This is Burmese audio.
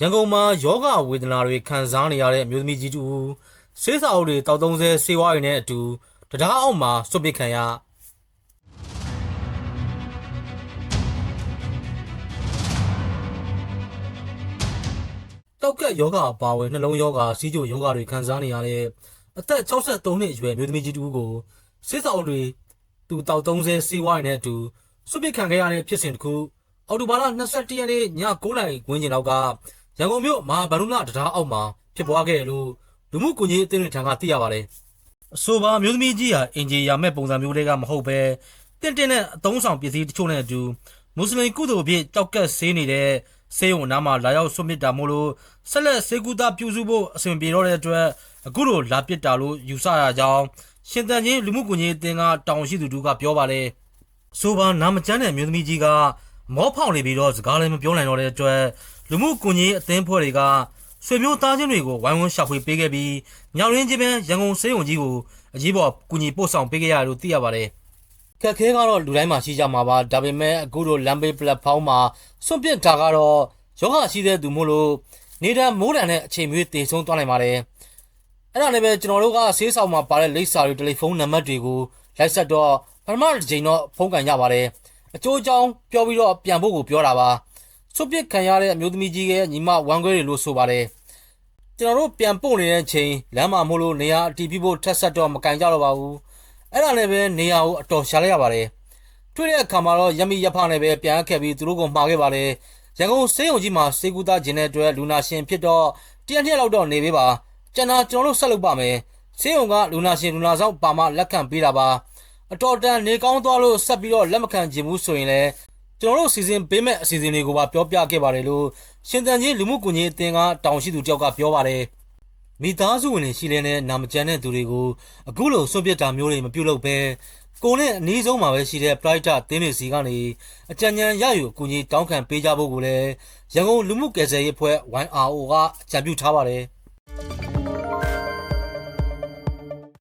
ရန်ကုန်မှာယောဂဝေဒနာတွေခံစားနေရတဲ့အမျိုးသမီးကြီးတူဆေးစာအုပ်တွေတောက်သုံးဆဲဆေးဝါးတွေနဲ့အတူတရားအောက်မှာစွန့်ပစ်ခံရတောက်ကက်ယောဂအပါအဝင်နှလုံးယောဂစီးကျိုယောဂတွေခံစားနေရတဲ့အသက်63နှစ်အရွယ်အမျိုးသမီးကြီးတူကိုဆေးစာအုပ်တွေသူတောက်သုံးဆဲဆေးဝါးတွေနဲ့အတူစွန့်ပစ်ခံခဲ့ရတဲ့ဖြစ်စဉ်တစ်ခုအော်တိုဘာလ22ရက်နေ့ည9:00နာရီဝန်းကျင်လောက်က ရန်ကုန်မြို့မဟာဗန္ဓုလတရားအောက်မှာဖြစ်ပွားခဲ့တယ်လို့လူမှုကွန်ရက်အသင်းတွေထံကသိရပါတယ်။အဆိုပါမျိုးသမီးကြီးဟာအင်ဂျီယာမဲ့ပုံစံမျိုးတွေကမဟုတ်ပဲတင့်တင့်နဲ့အသုံးဆောင်ပစ္စည်းတချို့နဲ့အတူမွတ်စလင်ကုသိုလ်အဖြစ်တောက်ကက်ဆေးနေတဲ့ဆေးရုံနားမှာလာရောက်ဆွတ်မစ်တာမို့လို့ဆက်လက်ဆေးကူတာပြုစုဖို့အဆင်ပြေတော့တဲ့အတွက်အခုလိုလာပစ်တာလို့ယူဆရကြောင်းရှင်တန်ချင်းလူမှုကွန်ရက်အသင်းကတောင်ရှိသူတို့ကပြောပါတယ်။ဆိုပါနာမကျန်းတဲ့မျိုးသမီးကြီးကမောဖောက်နေပြီးတော့စကားလည်းမပြောနိုင်တော့တဲ့အတွက်လူမှုကွန်ရက်အသင်းဖွဲ့တွေကဆွေမျိုးသားချင်းတွေကိုဝိုင်းဝန်းရှာဖွေပေးခဲ့ပြီးညောင်ရင်းချင်းပဲရန်ကုန်စေယုံကြီးကိုအရေးပေါ်ကူညီပို့ဆောင်ပေးခဲ့ရတယ်လို့သိရပါတယ်။ခက်ခဲကတော့လူတိုင်းမှာရှိကြမှာပါဒါပေမဲ့အခုတို့လမ်းဘေးပလက်ဖောင်းမှာစွန့်ပစ်တာကတော့ယောဂရှိတဲ့သူမို့လို့နေတံမိုးတံနဲ့အချိန်မျိုးတည်ဆုံးသွားနိုင်ပါတယ်။အဲ့ဒါနဲ့ပဲကျွန်တော်တို့ကဆေးဆောင်မှာပါတဲ့လိပ်စာတွေတယ်လီဖုန်းနံပါတ်တွေကိုလိုက်ဆက်တော့ပထမတစ်ချိန်တော့ဖုန်းကန်ကြပါတယ်အကျိုးအကြောင်းပြောပြီးတော့ပြန်ဖို့ကိုပြောတာပါ စွတ်ပစ်ခံရတဲ့အမျိုးသမီးကြီးရဲ့ညီမဝမ်းခွဲတွေလို့ဆိုပါတယ်ကျွန်တော်တို့ပြန်ပို့နေတဲ့ချိန်လမ်းမှာမို့လို့နေရာအတီးပြဖို့ထက်ဆက်တော့မကန်ကြတော့ပါဘူးအဲ့ဒါနဲ့ပဲနေရာကိုအတော်ရှာလိုက်ရပါတယ်တွေ့တဲ့အခါမှာတော့ရမီရဖနဲ့ပဲပြန်ခဲ့ပြီးသူတို့ကိုမှာခဲ့ပါတယ်ရန်ကုန်စေယုံကြီးမှာစေကူသားခြင်းတဲ့အတွက်လူနာရှင်ဖြစ်တော့တရက်နှစ်လောက်တော့နေပေးပါကျန်တာကျွန်တော်တို့ဆက်လုပ်ပါမယ်ဆေးရုံကလူနာရှင်လူနာဆောင်ပါမလက်ခံပေးတာပါအတော်တန်နေကောင်းသွားလို့ဆက်ပြီးတော့လက်မခံခြင်းဘူးဆိုရင်လည်း ကျွန်တော်တို့စီစဉ်ပေးမဲ့အစီအစဉ်တွေကိုပါပြောပြခဲ့ပါတယ်လို့ရှင်တန်ကြီးလူမှုကွန်ရက်အသင်းကတောင်ရှိသူတယောက်ကပြောပါတယ်မိသားစုဝင်တွေရှိလဲနဲ့နာမကျန်တဲ့သူတွေကိုအခုလိုဆွတ်ပစ်တာမျိုးတွေမပြုတ်လို့ပဲကိုနဲ့အနည်းဆုံးမှာပဲရှိတဲ့ private အသင်းတွေစီကနေအကြံဉာဏ်ရယူအကူအညီတောင်းခံပေးကြဖို့ကိုလည်းရန်ကုန်လူမှုကယ်ဆယ်ရေးအဖွဲ့ YRO ကအကြံပြုထားပါတယ်